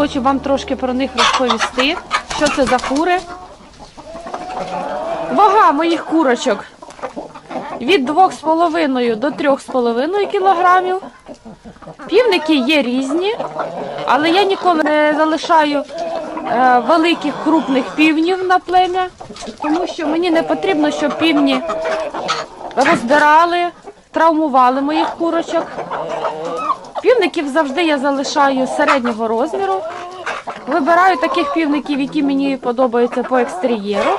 хочу вам трошки про них розповісти, що це за кури. Вага моїх курочок від 2,5 до 3,5 кілограмів. Півники є різні, але я ніколи не залишаю е, великих крупних півнів на плем'я, тому що мені не потрібно, щоб півні роздирали, травмували моїх курочок. Півників завжди я залишаю середнього розміру. Вибираю таких півників, які мені подобаються по екстер'єру.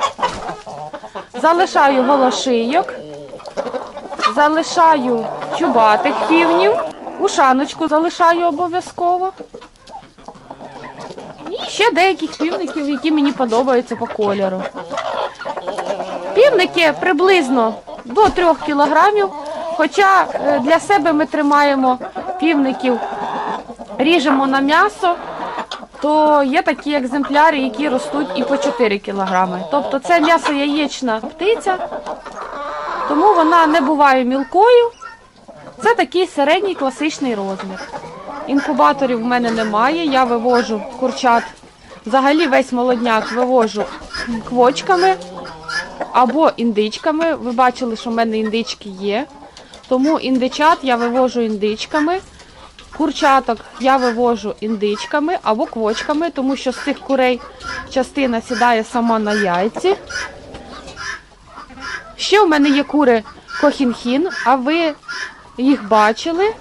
Залишаю голошийок, залишаю чубатих півнів, ушаночку залишаю обов'язково. І ще деяких півників, які мені подобаються по кольору. Півники приблизно до 3 кілограмів, хоча е, для себе ми тримаємо півників, ріжемо на м'ясо, то є такі екземпляри, які ростуть і по 4 кілограми. Тобто це м'ясо яєчна птиця, тому вона не буває мілкою. Це такий середній класичний розмір. Інкубаторів в мене немає, я вивожу курчат. Взагалі весь молодняк вивожу квочками або індичками. Ви бачили, що в мене індички є. Тому індичат я вивожу індичками. Курчаток я вивожу індичками або квочками, тому що з цих курей частина сідає сама на яйці. Ще в мене є кури кохінхін, а ви їх бачили.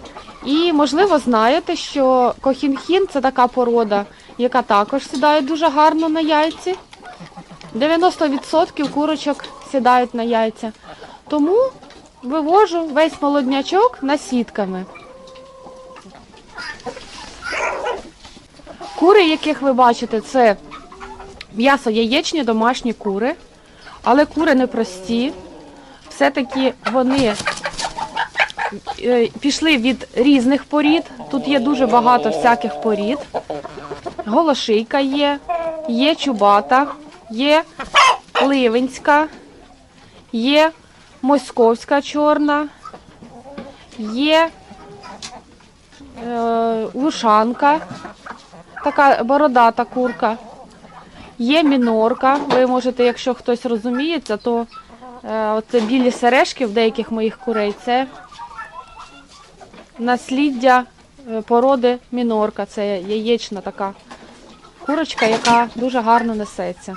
І, можливо, знаєте, що кохінхін це така порода, яка також сідає дуже гарно на яйці. 90% курочок сідають на яйця. Тому вивожу весь молоднячок насідками. Кури, яких ви бачите, це м'ясо яєчні домашні кури, але кури не прості. Все-таки вони е, пішли від різних порід. Тут є дуже багато всяких порід. Голошийка є, є чубата, є ливенська, є московська чорна, є е, лушанка, така бородата курка. Є мінорка. Ви можете, якщо хтось розуміється, то е, білі сережки в деяких моїх курей це насліддя е, породи мінорка. Це яєчна така курочка, яка дуже гарно несеться.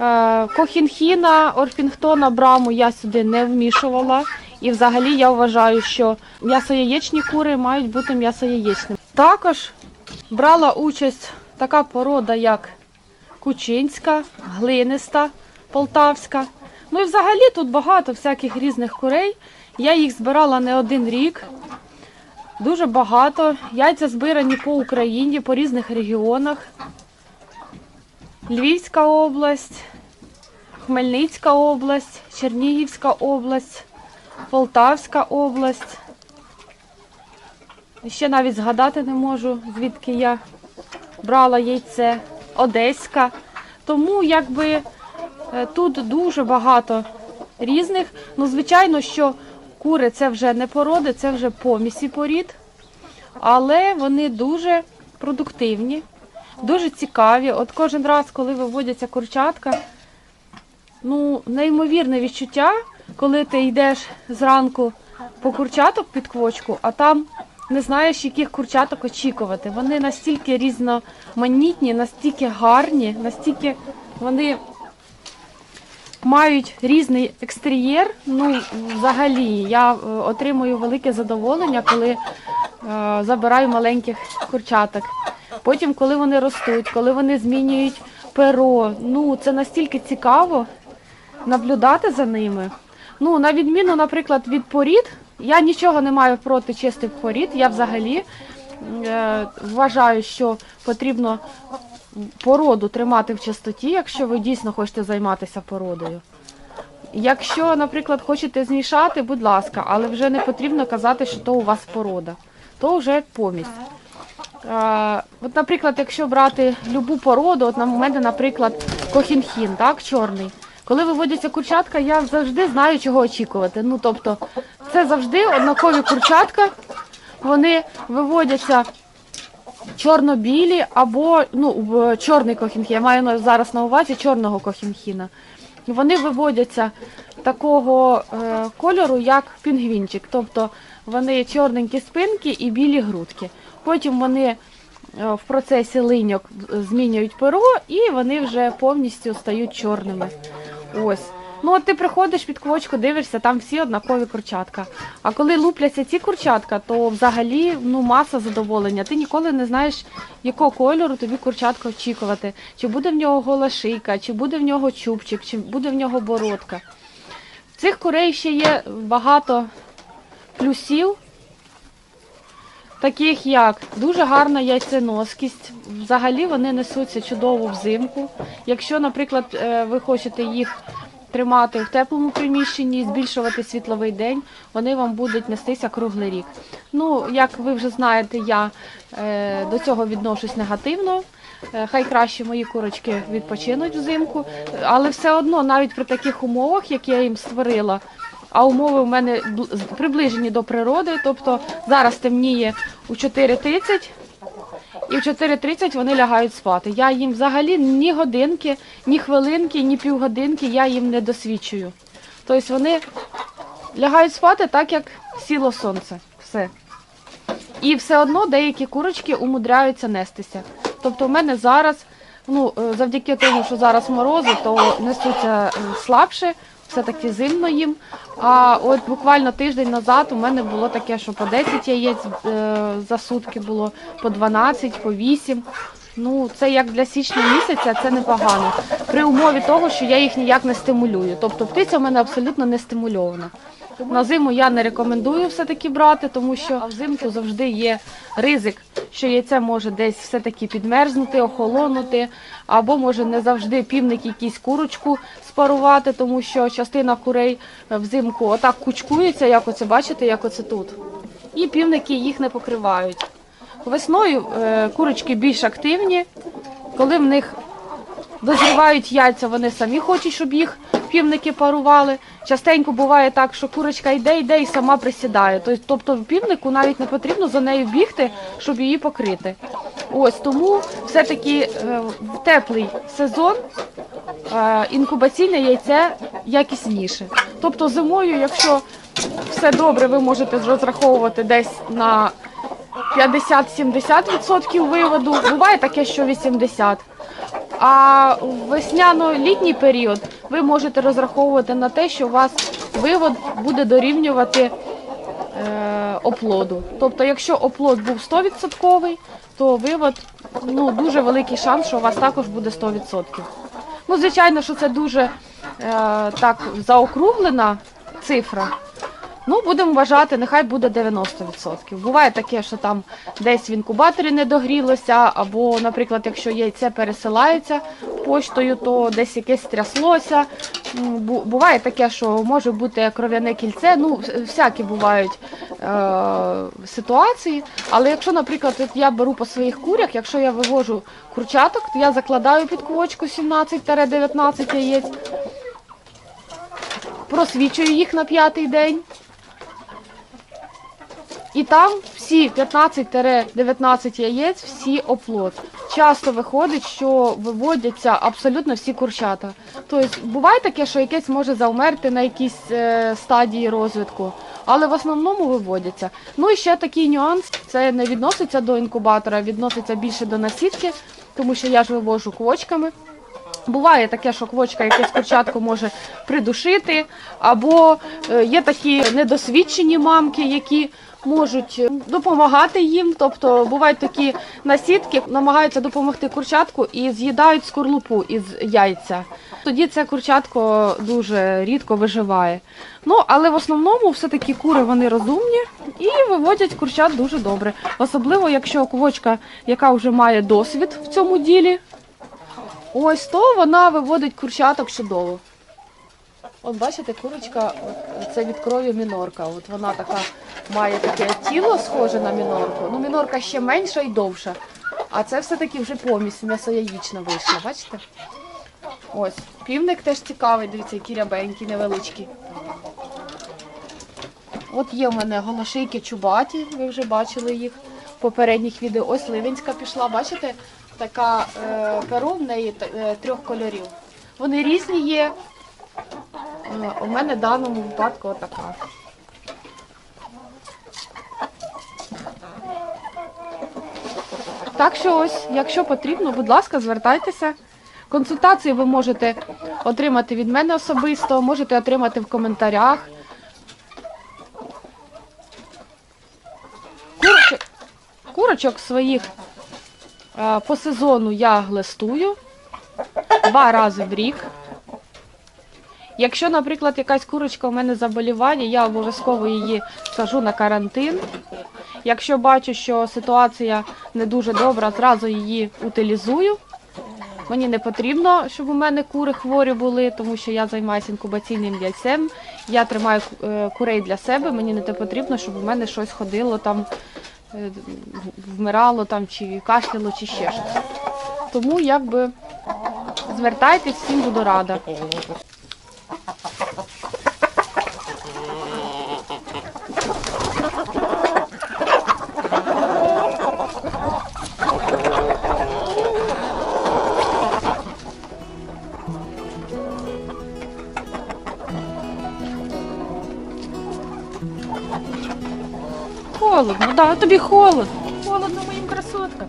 Е, Кохінхіна, Орфінгтона, браму я сюди не вмішувала. І взагалі я вважаю, що м'ясояєчні кури мають бути м'ясояєчними. Також брала участь така порода, як кучинська, глиниста, полтавська. Ну і взагалі тут багато всяких різних курей. Я їх збирала не один рік. Дуже багато. Яйця збирані по Україні, по різних регіонах. Львівська область, Хмельницька область, Чернігівська область, Полтавська область. Ще навіть згадати не можу, звідки я брала яйце, Одеська. Тому якби е, тут дуже багато різних. Ну, звичайно, що кури це вже не породи, це вже помісі порід, але вони дуже продуктивні, дуже цікаві. От кожен раз, коли виводяться курчатка, ну, неймовірне відчуття, коли ти йдеш зранку по курчаток під квочку, а там не знаєш, яких курчаток очікувати. Вони настільки різноманітні, настільки гарні, настільки вони мають різний екстер'єр. Ну, взагалі, я е, отримую велике задоволення, коли е, забираю маленьких курчаток. Потім, коли вони ростуть, коли вони змінюють перо, ну це настільки цікаво наблюдати за ними. Ну, на відміну, наприклад, від порід, я нічого не маю проти чистих порід. Я взагалі е, вважаю, що потрібно породу тримати в чистоті, якщо ви дійсно хочете займатися породою. Якщо, наприклад, хочете змішати, будь ласка, але вже не потрібно казати, що то у вас порода, то вже помість. Е, от, наприклад, якщо брати любу породу, от на мене, наприклад, кохінхін, так, чорний. Коли виводяться курчатка, я завжди знаю, чого очікувати. Ну, тобто, це завжди однакові курчатка. Вони виводяться чорно-білі або ну, в- чорний кохінхін. Я маю зараз на увазі чорного кохінхіна. Вони виводяться такого е, кольору, як пінгвінчик. Тобто вони чорненькі спинки і білі грудки. Потім вони е, в процесі линьок змінюють перо і вони вже повністю стають чорними. Ось. Ну, от ти приходиш під квочку, дивишся, там всі однакові курчатка. А коли лупляться ці курчатка, то взагалі ну, маса задоволення. Ти ніколи не знаєш, якого кольору тобі курчатка очікувати. Чи буде в нього гола шийка, чи буде в нього чубчик, чи буде в нього бородка. В цих курей ще є багато плюсів, таких як дуже гарна яйценоскість. Взагалі вони несуться чудово взимку. Якщо, наприклад, е, ви хочете їх тримати в теплому приміщенні, збільшувати світловий день, вони вам будуть нестися круглий рік. Ну, як ви вже знаєте, я е, до цього відношусь негативно. Е, Хай краще мої курочки відпочинуть взимку, але все одно, навіть при таких умовах, які я їм створила, а умови в мене приближені до природи, тобто зараз темніє у 4.30, і в 4.30 вони лягають спати. Я їм взагалі ні годинки, ні хвилинки, ні півгодинки я їм не досвідчую. Тобто вони лягають спати так, як сіло сонце. Все. І все одно деякі курочки умудряються нестися. Тобто в мене зараз, ну, е, завдяки тому, що зараз морози, то несуться е, слабше, все-таки зимно їм. А от буквально тиждень назад у мене було таке, що по 10 яєць е, за сутки було, по 12, по 8. Ну, це як для січня місяця, це непогано. При умові того, що я їх ніяк не стимулюю. Тобто птиця в мене абсолютно не стимульована. На зиму я не рекомендую все-таки брати, тому що взимку завжди є ризик, що яйце може десь все-таки підмерзнути, охолонути, або може не завжди півник якийсь курочку спарувати, тому що частина курей взимку отак кучкується, як оце бачите, як оце тут. І півники їх не покривають. Весною е, курочки більш активні, коли в них дозрівають яйця, вони самі хочуть, щоб їх півники парували. Частенько буває так, що курочка йде, йде і сама присідає. Тобто- півнику навіть не потрібно за нею бігти, щоб її покрити. Ось тому все-таки е, в теплий сезон е, інкубаційне яйце якісніше. Тобто зимою, якщо все добре, ви можете розраховувати десь на 50-70% виводу. Буває таке, що 80%. А весняно-літній період ви можете розраховувати на те, що у вас вивод буде дорівнювати е, оплоду. Тобто, якщо оплод був 100%, то вивод ну, дуже великий шанс, що у вас також буде 100%. Ну, звичайно, що це дуже е, так заокруглена цифра. Ну, будемо вважати, нехай буде 90%. Буває таке, що там десь в інкубаторі не догрілося, або, наприклад, якщо яйце пересилається поштою, то десь якесь тряслося. Буває таке, що може бути кров'яне кільце. Ну, всякі бувають е- ситуації. Але якщо, наприклад, от я беру по своїх курях, якщо я вивожу курчаток, то я закладаю під квочку 17-19 яєць, просвічую їх на п'ятий день. І там всі 15-19 яєць, всі оплод. Часто виходить, що виводяться абсолютно всі курчата. Тобто буває таке, що якесь може завмерти на якійсь е, стадії розвитку, але в основному виводяться. Ну і ще такий нюанс: це не відноситься до інкубатора, відноситься більше до насідки, тому що я ж вивожу квочками. Буває таке, що квочка якесь курчатко може придушити, або е, є такі недосвідчені мамки, які можуть е, допомагати їм. Тобто бувають такі насідки, намагаються допомогти курчатку і з'їдають скорлупу із яйця. Тоді це курчатко дуже рідко виживає. Ну, але в основному все-таки кури вони розумні і виводять курчат дуже добре. Особливо, якщо квочка, яка вже має досвід в цьому ділі, Ось то вона виводить курчаток чудово. От бачите, курочка це від крові мінорка. От вона така має таке тіло схоже на мінорку. Ну, мінорка ще менша і довша. А це все-таки вже помість м'ясо-яєчна вийшла, бачите? Ось. Півник теж цікавий, дивіться, які рябенькі, невеличкі. От є в мене голошийки чубаті, ви вже бачили їх. в попередніх відео. Ось Ливенська пішла, бачите? Така е, перо в неї е, трьох кольорів. Вони різні є. Е, у мене в даному випадку отака. Так що ось, якщо потрібно, будь ласка, звертайтеся. Консультації ви можете отримати від мене особисто, можете отримати в коментарях. Курочок, курочок своїх е, по сезону я глистую два рази в рік. Якщо, наприклад, якась курочка у мене заболівання, я обов'язково її сажу на карантин. Якщо бачу, що ситуація не дуже добра, зразу її утилізую. Мені не потрібно, щоб у мене кури хворі були, тому що я займаюся інкубаційним яйцем. Я тримаю е, курей для себе. Мені не потрібно, щоб у мене щось ходило там, е, вмирало там, чи кашляло, чи ще щось. Тому якби звертайтесь, всім буду рада. Холодно, да, тобі холодно. Холодно моїм красоткам.